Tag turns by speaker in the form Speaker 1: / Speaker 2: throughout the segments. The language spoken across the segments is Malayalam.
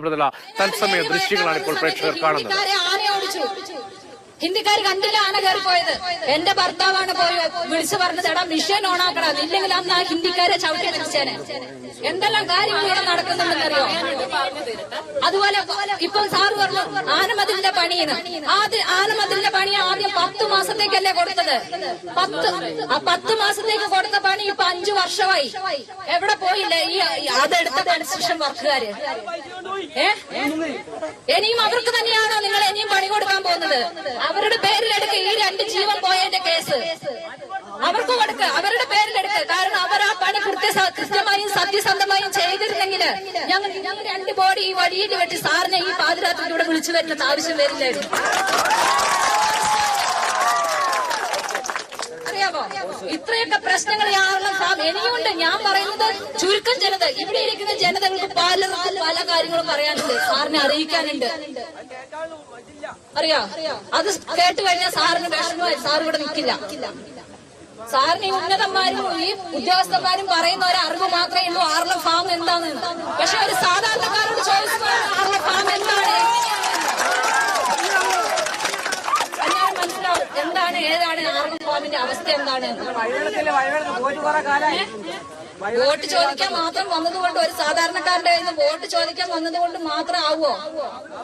Speaker 1: ഉള്ള തത്സമയ ദൃശ്യങ്ങളാണ് ഇപ്പോൾ പ്രേക്ഷകർ കാണുന്നത്.
Speaker 2: ഹിന്ദിക്കാർ കണ്ടില്ല ആന കയറി പോയത് എന്റെ ഭർത്താവാണ് പോയി വിളിച്ചു പറഞ്ഞത് എടാ മിഷൻ ഓണാക്കണം ഇല്ലെങ്കിൽ അന്ന് ആ ഹിന്ദിക്കാരെ ചവിട്ടി തിരിച്ചേനെ എന്തെല്ലാം കാര്യങ്ങൾ ഇവിടെ നടക്കുന്നുണ്ടെന്നറിയോ? അതുപോലെ ഇപ്പൊ സാറ് പറഞ്ഞു ആനമതിലിന്റെ പണിയെന്ന് ആദ്യം ആനമതിലിന്റെ പണി ആദ്യം പത്ത് മാസത്തേക്കല്ലേ കൊടുത്തത്? പത്ത് ആ പത്ത് മാസത്തേക്ക് കൊടുത്ത പണി ഇപ്പൊ അഞ്ചു വർഷമായി. എവിടെ പോയില്ലേ ഈ അതെടുത്ത കൺസ്ട്രക്ഷൻ വർക്കുകാര് ഏ? ഇനിയും അവർക്ക് തന്നെയാണോ നിങ്ങൾ ഇനിയും പണി കൊടുക്കാൻ പോകുന്നത്? അവരുടെ പേരിലെടുക്ക ഈ രണ്ട് ജീവൻ പോയതിന്റെ കേസ്. അവർക്ക് കൊടുക്ക അവരുടെ പേരിലെടുക്ക. കാരണം അവർ ആ പണി കൃത്യ കൃത്യമായും സത്യസന്ധമായും ചെയ്തിരുന്നെങ്കിൽ ഞങ്ങൾ രണ്ട് ബോഡി ഈ വഴിയിൽ വെട്ടി സാറിനെ ഈ പാതിരാത്രിയിലൂടെ വിളിച്ചു വരുന്നത് ആവശ്യം വരില്ലായിരുന്നു. അറിയാമോ ഇത്രയൊക്കെ പ്രശ്നങ്ങൾ എനിക്കുണ്ട് ഞാൻ പറയുന്നത് ചുരുക്കം ജനത. ഇവിടെ ഇരിക്കുന്ന ജനതകൾക്ക് പലർക്കും പല കാര്യങ്ങളും പറയാനുണ്ട്. സാറിനെ അറിയിക്കാനുണ്ട്. അറിയാ? അത് കേട്ട് കഴിഞ്ഞാൽ സാറിന് വിഷമമായി. സാർ ഇവിടെ നിൽക്കില്ല. സാറിന് ഈ ഉന്നതന്മാരും ഈ ഉദ്യോഗസ്ഥന്മാരും പറയുന്ന ഒരു അറിവ് മാത്രമേ ഉള്ളൂ. ആർല ഫാം എന്താന്ന് പക്ഷെ ഒരു സാധാരണക്കാരോട് ചോദിച്ചു ആർല ഫാം എന്താണ്? മനസ്സിലാവും എന്താണ് ഏതാണ് ആർല ഫാമിന്റെ അവസ്ഥ എന്താണ്? എന്ന്. വോട്ട് ചോദിക്കാൻ മാത്രം വന്നതുകൊണ്ട് ഒരു സാധാരണക്കാരന്റെ കയ്യിൽ നിന്ന് വോട്ട് ചോദിക്കാൻ വന്നതുകൊണ്ട് മാത്രം ആവുമോ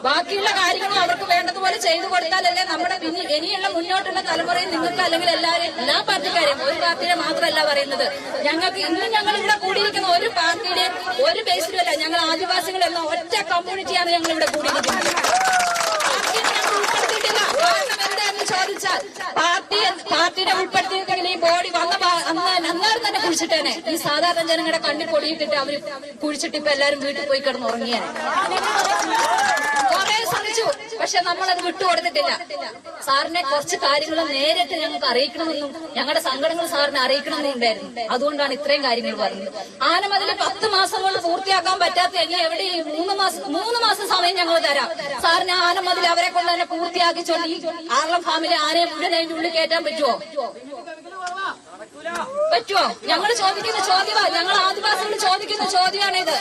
Speaker 2: ബാക്കിയുള്ള കാര്യങ്ങളും അവർക്ക് വേണ്ടതുപോലെ ചെയ്തു കൊടുത്താലല്ലേ നമ്മുടെ പിന്നെ ഇനിയുള്ള മുന്നോട്ടുള്ള തലമുറയിൽ നിങ്ങൾക്ക് അല്ലെങ്കിൽ എല്ലാവരും എല്ലാ പാർട്ടിക്കാരെയും ഒരു പാർട്ടിയെ മാത്രമല്ല പറയുന്നത്. ഞങ്ങൾക്ക് ഇന്ന് ഞങ്ങൾ ഇവിടെ കൂടിയിരിക്കുന്ന ഒരു പാർട്ടിയുടെ ഒരു ബേസിലും അല്ല ഞങ്ങൾ ആദിവാസികളെന്ന ഒറ്റ കമ്മ്യൂണിറ്റിയാണ് ഞങ്ങൾ ഇവിടെ കൂടിയിരിക്കുന്നത്. പാർട്ടിയെ ഉൾപ്പെടുത്തിയിട്ടില്ല. കാരണം എന്താണെന്ന് ചോദിച്ചാൽ പാർട്ടി പാർട്ടിയുടെ ഉൾപ്പെടുത്തിയിട്ടുണ്ടെങ്കിൽ ഈ ബോഡി വന്ന തന്നെ കുഴിച്ചിട്ടേനെ ഈ സാധാരണ ജനങ്ങളുടെ കണ്ണിൽ പൊടിയിട്ടിട്ട് അവർ കുഴിച്ചിട്ട് ഇപ്പൊ എല്ലാരും വീട്ടിൽ പോയി കിടന്ന് ഉറങ്ങിയേനെ കുറെ ശ്രമിച്ചു പക്ഷെ നമ്മളത് വിട്ടുകൊടുത്തിട്ടില്ല സാറിനെ കുറച്ച് കാര്യങ്ങൾ നേരിട്ട് ഞങ്ങൾക്ക് അറിയിക്കണമെന്നും ഞങ്ങളുടെ സങ്കടങ്ങൾ സാറിനെ അറിയിക്കണമെന്നും ഉണ്ടായിരുന്നു. അതുകൊണ്ടാണ് ഇത്രയും കാര്യങ്ങൾ പറഞ്ഞത്. ആനമതിൽ പത്ത് മാസം കൊണ്ട് പൂർത്തിയാക്കാൻ പറ്റാത്ത ഇനി എവിടെ മൂന്ന് മാസം മൂന്ന് മാസം സമയം ഞങ്ങൾ തരാം. സാറിന് ആനമതിൽ അവരെ കൊണ്ട് തന്നെ പൂർത്തിയാക്കി ചൊല്ലി ആറളം ഫാമിലെ ആനയെ മുഴുവൻ അതിന്റെ ഉള്ളിൽ കയറ്റാൻ പറ്റുമോ പറ്റുമോ ഞങ്ങൾ ചോദിക്കുന്ന ചോദ്യമാ. ഞങ്ങൾ ആദിവാസികൾ ചോദിക്കുന്ന ചോദ്യമാണിത്.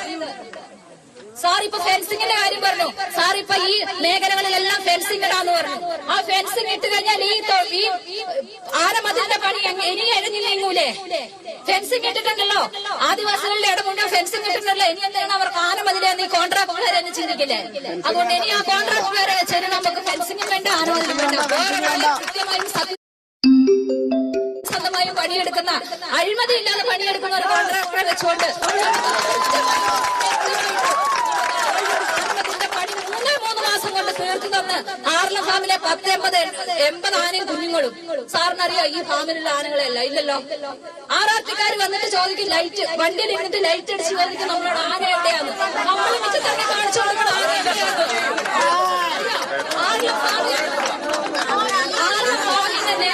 Speaker 2: സാർ ഇപ്പൊ ഫെൻസിങ്ങിന്റെ കാര്യം പറഞ്ഞു. സാർ ഇപ്പൊ ഈ മേഖലകളിലെല്ലാം ഫെൻസിംഗ് ഇടാന്ന് പറഞ്ഞു. ആ ഫെൻസിംഗ് ഇട്ട് കഴിഞ്ഞാൽ ഈ ഈ ആനമതിലിന്റെ പണി ഇനി നീങ്ങൂലേ ഫെൻസിങ് ഇട്ടിട്ടുണ്ടല്ലോ. ആദിവാസികളുടെ ഇടമുണ്ട് ഫെൻസിംഗ് ഇട്ടിട്ടുണ്ടല്ലോ. ഇനി എന്താണ് അവർക്ക് ആനമതിലെ ഈ കോൺട്രാക്ടുകാരെ എന്ന് ചിന്തിക്കില്ലേ അതുകൊണ്ട് ഇനി ആ കോൺട്രാക്ടുകാരെ ചെന്ന് നമുക്ക് ഫെൻസിംഗ് വേണ്ട ആനമതിലും വേണ്ട. കൃത്യമായും പണിയെടുക്കുന്ന അഴിമതി ഇല്ലാതെ പണിയെടുക്കുന്ന ഒരു കോൺട്രാക്ടറെ വെച്ചുകൊണ്ട് ഇതിന്റെ പണി മൂന്നേ മൂന്ന് മാസം കൊണ്ട് തീർത്തു തന്ന് ആറിലെ ഫാമിലെ പത്ത് എൺപത് എൺപത് ആനയും കുഞ്ഞുങ്ങളും. സാറിനറിയോ ഈ ഫാമിലുള്ള ആനകളെയല്ല ഇല്ലല്ലോ? ആറാത്തിക്കാർ വന്നിട്ട് ചോദിക്കും ലൈറ്റ് വണ്ടിയിൽ ഇരുന്നിട്ട് ലൈറ്റ് അടിച്ച് ചോദിക്കും നമ്മളോട് ആന എവിടെയാണ് നമ്മൾ എന്നിട്ട് തന്നെ കാണിച്ചു കൊടുക്കണം ആന എവിടെയാണ് ആറിലെ ഫാമിൽ ആറിലെ ഫാമിൽ തന്നെ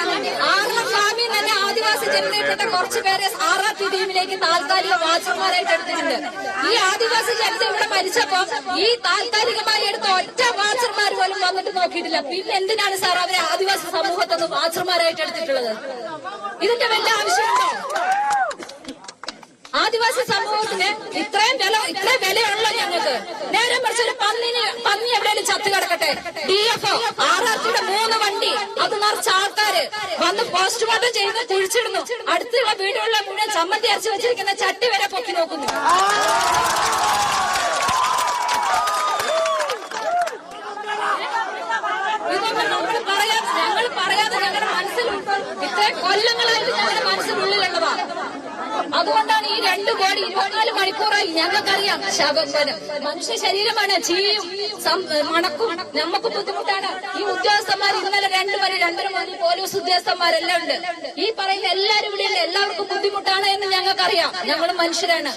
Speaker 2: ആറിലെ ഫാമിൽ തന്നെ ജനതയിൽപ്പെട്ട കുറച്ച് പേരെ ആർ ആർ ടീമിലേക്ക് താൽക്കാലിക വാച്ചർമാരായിട്ട് എടുത്തിട്ടുണ്ട് ഈ ആദിവാസി ജനത ഇവിടെ മരിച്ചപ്പോ ഈ താൽക്കാലികമായി എടുത്ത ഒറ്റ വാച്ചർമാർ പോലും വന്നിട്ട് നോക്കിയിട്ടില്ല. പിന്നെ എന്തിനാണ് സാർ അവരെ ആദിവാസി സമൂഹത്തൊന്ന് വാച്ചർമാരായിട്ട് എടുത്തിട്ടുള്ളത്? ഇതിന്റെ വല്ല ആവശ്യമുണ്ടോ? ആദിവാസി സമൂഹത്തിന് ഇത്രയും വില ഇത്രയും വിലയുള്ള ഞങ്ങൾക്ക്. നേരെ മറിച്ച് ഒരു പന്നിന് പന്നി എവിടെയെങ്കിലും ചത്തു കിടക്കട്ടെ. D F O R R സിയുടെ അത് നിറച്ച ആൾക്കാര് വന്ന് പോസ്റ്റ്മോർട്ടം ചെയ്ത് കുഴിച്ചിടുന്നു. അടുത്തുള്ള വീടുകളിലെ മുഴുവൻ ചമ്മന്തി അരച്ച് വെച്ചിരിക്കുന്ന ചട്ടി വരെ പൊക്കി നോക്കുന്നു. പറയാതെ ഞങ്ങൾ പറയാതെ ഞങ്ങളുടെ മനസ്സിൽ ഇത്രയും കൊല്ലങ്ങളായിട്ട് ഞങ്ങളുടെ മനസ്സിനുള്ളിലുള്ളതാ അതുകൊണ്ടാണ് ഈ രണ്ട് കോടി ഇരുപത്തിനാല് മണിക്കൂറായി ഞങ്ങൾക്കറിയാം ശവം മനുഷ്യ ശരീരമാണ് ചീയും മണക്കും നമുക്ക് ബുദ്ധിമുട്ടാണ്. ഈ ഉദ്യോഗസ്ഥന്മാർ ഇന്നലെ രണ്ടു വരെ രണ്ടര മണി പോലീസ് ഉദ്യോഗസ്ഥന്മാരെല്ലാം ഉണ്ട്. ഈ പറയുന്ന എല്ലാവരും ഇവിടെ എല്ലാവർക്കും ബുദ്ധിമുട്ടാണ് എന്ന് ഞങ്ങൾക്കറിയാം. ഞങ്ങൾ മനുഷ്യരാണ്.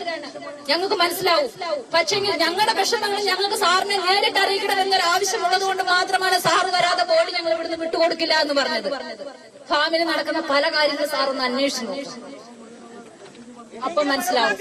Speaker 2: ഞങ്ങൾക്ക് മനസ്സിലാവും. പക്ഷെങ്കിൽ ഞങ്ങളുടെ വിഷമങ്ങൾ ഞങ്ങൾക്ക് സാറിനെ നേരിട്ട് അറിയിക്കണം എന്നൊരു ആവശ്യമുള്ളത് കൊണ്ട് മാത്രമാണ് സാർ വരാതെ ബോഡി ഞങ്ങൾ ഇവിടുന്ന് വിട്ടുകൊടുക്കില്ല എന്ന് പറഞ്ഞത്. ഫാമിന് നടക്കുന്ന പല കാര്യങ്ങളും സാറൊന്ന് അന്വേഷിച്ചു നോക്കും. അപ്പൊ മനസ്സിലാവും.